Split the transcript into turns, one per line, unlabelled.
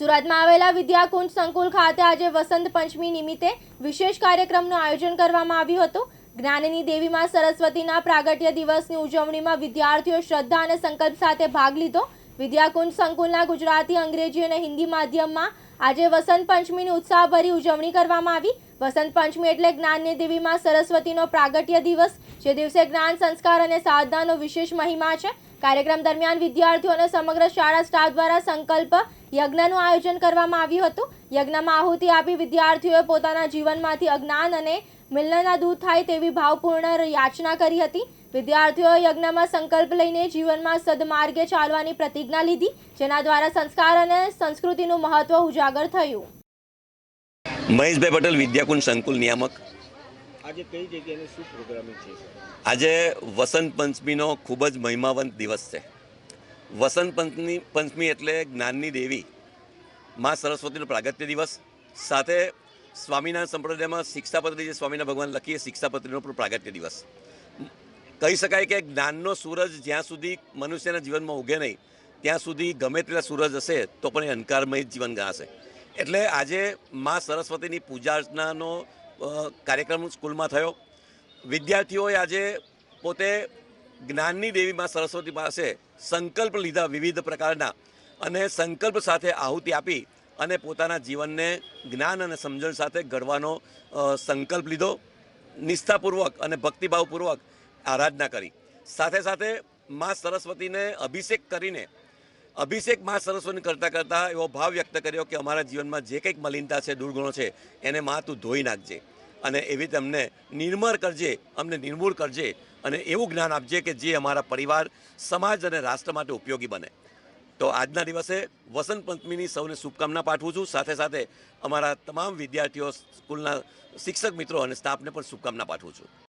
સુરતમાં આવેલા વિદ્યાકુંજ સંકુલ ખાતે આજે વસંત પંચમી નિમિત્તે વિશેષ કાર્યક્રમનું આયોજન કરવામાં આવ્યું હતું. જ્ઞાનની દેવીમાં સરસ્વતીના પ્રાગટ્ય દિવસની ઉજવણીમાં વિદ્યાર્થીઓ શ્રદ્ધા અને સંકલ્પ સાથે ભાગ લીધો. વિદ્યાકુંજ સંકુલના ગુજરાતી, અંગ્રેજી અને હિન્દી માધ્યમમાં આજે વસંત પંચમીની ઉત્સાહભરી ઉજવણી કરવામાં આવી. વસંત પંચમી એટલે જ્ઞાનની દેવીમાં સરસ્વતીનો પ્રાગટ્ય દિવસ. જે દિવસે જ્ઞાન, સંસ્કાર અને સાધનાનો વિશેષ મહિમા છે. કાર્યક્રમ દરમિયાન વિદ્યાર્થીઓ અને સમગ્ર શાળા સ્ટાફ દ્વારા સંકલ્પ યજ્ઞનું આયોજન કરવામાં આવ્યું હતું. યજ્ઞમાં આહુતિ આપી વિદ્યાર્થીઓએ પોતાના જીવનમાંથી અજ્ઞાન અને મિલનના દૂર થાય તેવી ભાવપૂર્ણ યાચના કરી હતી. વિદ્યાર્થીઓએ યજ્ઞમાં સંકલ્પ લઈને જીવનમાં સદમાર્ગે ચાલવાની પ્રતિજ્ઞા લીધી જેના દ્વારા સંસ્કાર અને સંસ્કૃતિનું મહત્વ ઉજાગર થયું.
મહેશભાઈ પટેલ વિદ્યાકુંજ સંકુલ નિયામક.
આજે કઈ જગ્યાએ શું પ્રોગ્રામિંગ છે?
આજે વસંત પંચમીનો ખૂબ જ મહિમાવંત દિવસ છે. વસંત પંચમી પંચમી એટલે જ્ઞાનની દેવી મા સરસ્વતીનો પ્રાગત્ય દિવસ. સાથે સ્વામિનારાયણ સંપ્રદાયમાં શિક્ષાપત્રી જે સ્વામિનારાયણ ભગવાન લખીએ શિક્ષાપત્રીનો પણ પ્રાગત્ય દિવસ. કહી શકાય કે જ્ઞાનનો સૂરજ જ્યાં સુધી મનુષ્યના જીવનમાં ઉગે નહીં, ત્યાં સુધી ગમે તેટલા સૂરજ હશે, તો પણ એ અંધકારમય જીવન ગણાશે એટલે આજે મા સરસ્વતીની પૂજા અર્ચનાનો કાર્યક્રમ સ્કૂલમાં થયો. વિદ્યાર્થીઓએ આજે પોતે જ્ઞાનની દેવી મા સરસ્વતી પાસે સંકલ્પ લીધા વિવિધ પ્રકારના અને સંકલ્પ સાથે આહુતિ આપી અને પોતાના જીવનને જ્ઞાન અને સમજણ સાથે ઘડવાનો સંકલ્પ લીધો. નિષ્ઠાપૂર્વક અને ભક્તિભાવપૂર્વક આરાધના કરી. સાથે સાથે મા સરસ્વતીને અભિષેક કરીને, અભિષેક મા સરસ્વતી કરતાં કરતાં એવો ભાવ વ્યક્ત કર્યો કે અમારા જીવનમાં જે કંઈક મલિનતા છે, દુર્ગુણો છે, એને મા તું ધોઈ નાખજે અને એવી તમને નિર્મળ કરજે, અમને નિર્મૂળ કરજે અને એવું જ્ઞાન આપજે કે જે અમારા પરિવાર, સમાજ અને રાષ્ટ્ર માટે ઉપયોગી બને. તો આજના દિવસે વસંત પંચમીની સૌને શુભકામના પાઠવું છું. સાથે સાથે અમારા તમામ વિદ્યાર્થીઓ, સ્કૂલના શિક્ષક મિત્રો અને સ્ટાફને પણ શુભકામના પાઠવું છું.